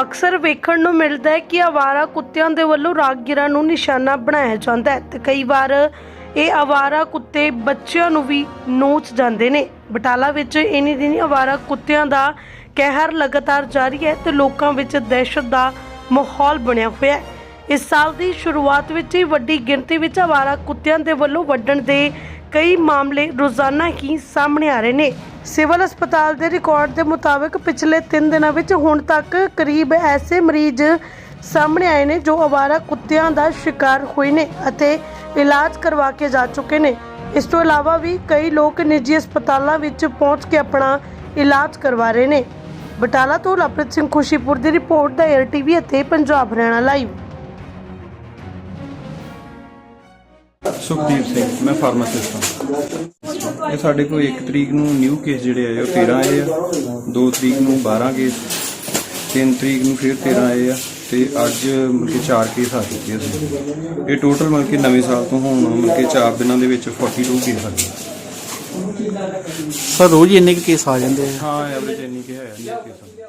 ਅਕਸਰ ਵੇਖਣ ਨੂੰ ਮਿਲਦਾ ਹੈ ਕਿ ਆਵਾਰਾ ਕੁੱਤਿਆਂ ਦੇ ਵੱਲੋਂ ਰਾਹਗੀਰਾਂ ਨੂੰ ਨਿਸ਼ਾਨਾ ਬਣਾਇਆ ਜਾਂਦਾ ਹੈ ਤੇ ਕਈ ਵਾਰ ਇਹ ਆਵਾਰਾ ਕੁੱਤੇ ਬੱਚਿਆਂ ਨੂੰ ਵੀ ਨੋਚ ਜਾਂਦੇ ਨੇ। ਬਟਾਲਾ ਵਿੱਚ ਇਨੀ ਦਿਨੀ ਆਵਾਰਾ ਕੁੱਤਿਆਂ ਦਾ ਕਹਿਰ ਲਗਾਤਾਰ ਜਾਰੀ ਹੈ ਤੇ ਲੋਕਾਂ ਵਿੱਚ ਦਹਿਸ਼ਤ ਦਾ ਮਾਹੌਲ ਬਣਿਆ ਹੋਇਆ ਹੈ। ਇਸ ਸਾਲ ਦੀ ਸ਼ੁਰੂਆਤ ਵਿੱਚ ਹੀ ਵੱਡੀ ਗਿਣਤੀ ਵਿੱਚ ਆਵਾਰਾ ਕੁੱਤਿਆਂ ਦੇ ਵੱਲੋਂ ਵੱਢਣ ਦੇ ਕਈ ਮਾਮਲੇ ਰੋਜ਼ਾਨਾ ਹੀ ਸਾਹਮਣੇ ਆ ਰਹੇ ਨੇ। ਸਿਵਲ ਹਸਪਤਾਲ ਦੇ ਰਿਕਾਰਡ ਦੇ ਮੁਤਾਬਕ ਪਿਛਲੇ 3 ਦਿਨਾਂ ਵਿੱਚ ਹੁਣ ਤੱਕ ਕਰੀਬ ਐਸੇ ਮਰੀਜ਼ ਸਾਹਮਣੇ ਆਏ ਨੇ ਜੋ ਆਵਾਰਾ ਕੁੱਤਿਆਂ ਦਾ ਸ਼ਿਕਾਰ ਹੋਏ ਨੇ ਅਤੇ ਇਲਾਜ ਕਰਵਾ ਕੇ ਜਾ ਚੁੱਕੇ ਨੇ। ਇਸ ਤੋਂ ਇਲਾਵਾ ਵੀ ਕਈ ਲੋਕ ਨਿੱਜੀ ਹਸਪਤਾਲਾਂ ਵਿੱਚ ਪਹੁੰਚ ਕੇ ਆਪਣਾ ਇਲਾਜ ਕਰਵਾ ਰਹੇ ਨੇ। ਬਟਾਲਾ ਤੋਂ ਲਵਪ੍ਰੀਤ ਸਿੰਘ ਖੁਸ਼ੀਪੁਰ ਦੀ ਰਿਪੋਰਟ ਦਾ ਏਅਰ ਟੀਵੀ ਅਤੇ ਪੰਜਾਬ ਹਰਿਆਣਾ ਲਾਈਵ ਸੁਖਦੀਪ ਸਿੰਘ ਮੈਂ ਫਾਰਮਾਸਿਸਟ ਹਾਂ। ਇਹ ਸਾਡੇ ਕੋਲ 1 ਤਰੀਕ ਨੂੰ ਨਿਊ ਕੇਸ ਜਿਹੜੇ ਆਏ ਉਹ 13 ਆਏ ਆ। 2 ਤਰੀਕ ਨੂੰ 12 ਕੇਸ 3 ਤਰੀਕ ਨੂੰ ਫਿਰ 13 ਆਏ ਆ ਤੇ ਅੱਜ ਮਤਲਬ ਕਿ 4 ਕੇਸ ਆ ਚੁੱਕੇ ਆ ਇਹ ਟੋਟਲ ਮਤਲਬ ਕਿ ਨਵੇਂ ਸਾਲ ਤੋਂ ਹੁਣ ਮਤਲਬ ਕਿ 4 ਦਿਨਾਂ ਦੇ ਵਿੱਚ 42 ਕੇਸ ਆ ਗਏ। ਸਰ ਰੋਜ਼ ਹੀ ਇੰਨੇ ਕੁ ਕੇਸ ਆ ਜਾਂਦੇ ਆ। ਹਾਂ ਐਵਰੇਜ ਇੰਨੀ ਕਿ ਹੈ ਨਹੀਂ ਕੇਸ